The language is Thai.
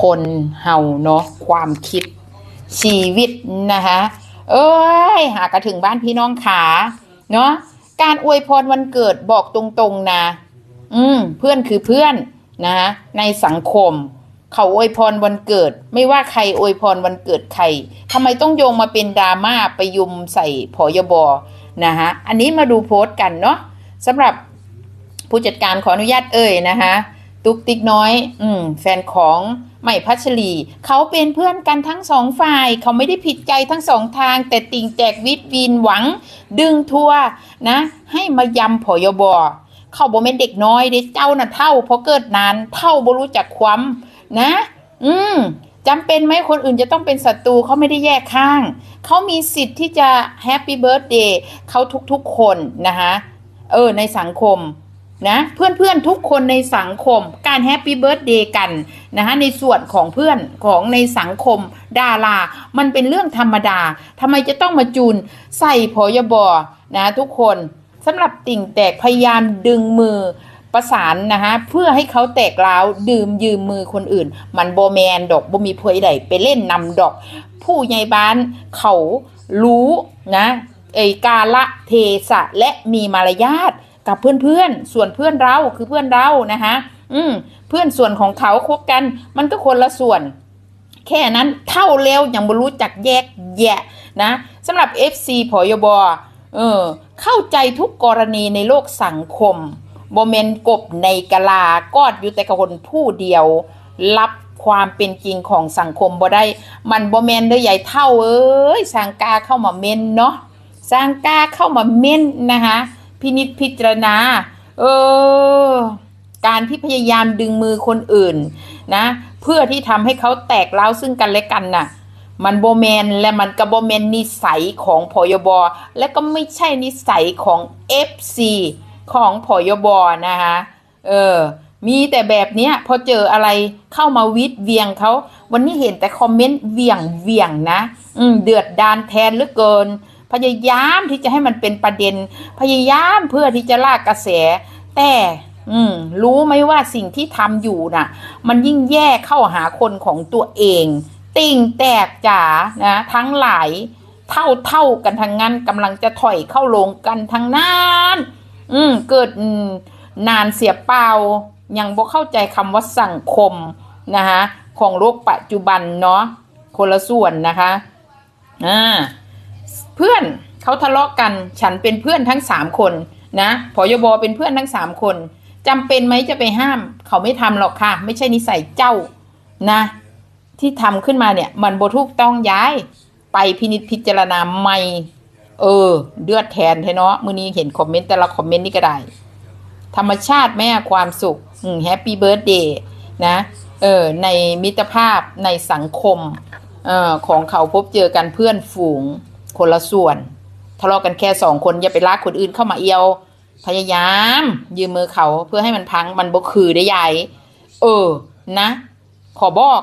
คนเฮาเนาะความคิดชีวิตนะคะ เอ้ย หากระถึงบ้านพี่น้องขาเนาะการอวยพรวันเกิดบอกตรงๆนะ อืม เพื่อนคือเพื่อนนะะในสังคม เขาอวยพรวันเกิด ไม่ว่าใครอวยพรวันเกิดใครทำไมต้องโยงมาเป็นดราม่าไปยุมใส่พอยบนะฮะอันนี้มาดูโพสต์กันเนาะสำหรับผู้จัดการขออนุญาตเอ่ยนะคะ ตุกติกน้อย อืม แฟนของใหม่พัชรี เขาเป็นเพื่อนกันทั้งสองฝ่าย เขาไม่ได้ผิดใจทั้งสองทาง แต่ติ่งแตกวิดวีนหวัง ดึงทัวนะ ให้มายำพอยบเขาบ่แม่นเด็กน้อยเด็กเจ้าน่ะเท่าพราะเกิดนานเท่าบ่รู้จักความนะ อืมจำเป็นไหมคนอื่นจะต้องเป็นศัตรูเขาไม่ได้แยกข้าง เขามีสิทธิ์ที่จะแฮปปี้เบิร์ a เดย์เขาทุกๆคนนะคะเออในสังคม นะเพื่อนๆทุกคนในสังคมการแฮปปี้เบิร์ a เดย์กันนะคะในส่วนของเพื่อนของในสังคมดารา มันเป็นเรื่องธรรมดาทำไมจะต้องมาจูนใส่พอยบนะทุกคนสำหรับติ่งแตกพยายามดึงมือประสานนะคะเพื่อให้เขาแตกร้าวดื่มยืมมือคนอื่น มันโบแมนดอกบ่มีเพยใดไปเล่นนำดอก ผู้ใหญ่บ้านเขารู้นะไอกาละเทศะและมีมารยาท กับเพื่อนๆ ส่วนเพื่อนเราคือเพื่อนเรานะคะอืมเพื่อนส่วนของเขาคบกัน มันก็คนละส่วน แค่นั้นเท่าเร็วยังบ่รู้จักแยกแยะนะสำหรับ FC พอยบเออเข้าใจทุกกรณีในโลกสังคมโมเมนกบในกะลากอดอยู่แต่กับคนผู้เดียว รับความเป็นจริงของสังคมบ่ได้ มันบ่แมนเด้อใหญ่เท่าเอ้ยสร้างกาเข้ามาเมนเนาะสร้างกาเข้ามาเมนนะคะ พินิจพิจารณา เออ การที่พยายามดึงมือคนอื่น นะ เพื่อที่ทำให้เขาแตกเล้าซึ่งกันและกันน่ะ มันโบแมนและมันก็โบแมนนิสัยของพยบและก็ไม่ใช่นิสัยของ FC ของพยบนะคะเออมีแต่แบบเนี้ยพอเจออะไรเข้ามาวิดเวียงเขา วันนี้เห็นแต่คอมเมนต์เวียงเวียงนะ อืมเดือดดานแทนเหลือเกิน พยายามที่จะให้มันเป็นประเด็น พยายามเพื่อที่จะลากกระแส แต่อืมรู้ไหมว่าสิ่งที่ทำอยู่น่ะ มันยิ่งแย่เข้าหาคนของตัวเอง ติ่งแตกจ๋านะทั้งหลายเท่าเท่ากันทั้งนั้นกำลังจะถอยเข้าลงกันทั้งนั้นอืมเกิดนานเสียเปล่ายังบ่เข้าใจคำว่าสังคมนะคะของโลกปัจจุบันเนาะคนละส่วนนะคะอ่า พื่อนเขาทะเลาะกัน ฉันเป็นเพื่อนทั้งสามคนนะพอยบเป็นเพื่อนทั้งสามคนจำเป็นไหมจะไปห้าม เขาไม่ทำหรอกค่ะ ไม่ใช่นิสัยเจ้านะ ที่ทำขึ้นมาเนี่ย มันบทุกต้องย้าย ไปพินิจพิจารณาใหม่ เออเดือดแทนเทเนาะมือนี้เห็นคอมเมนต์แต่ละคอมเมนต์นี่ก็ได้ ธรรมชาติแม่ความสุขแฮปปี้เบิร์ดเดย์นะ เออในมิตรภาพในสังคมเออของเขาพบเจอกันเพื่อนฝูง คนละส่วน ทะเลาะกันแค่สองคนอย่าไปลากคนอื่นเข้ามาเอียว พยายามยืมมือเขาเพื่อให้มันพังมันบกคือได้ใหญ่เออนะ ขอบอก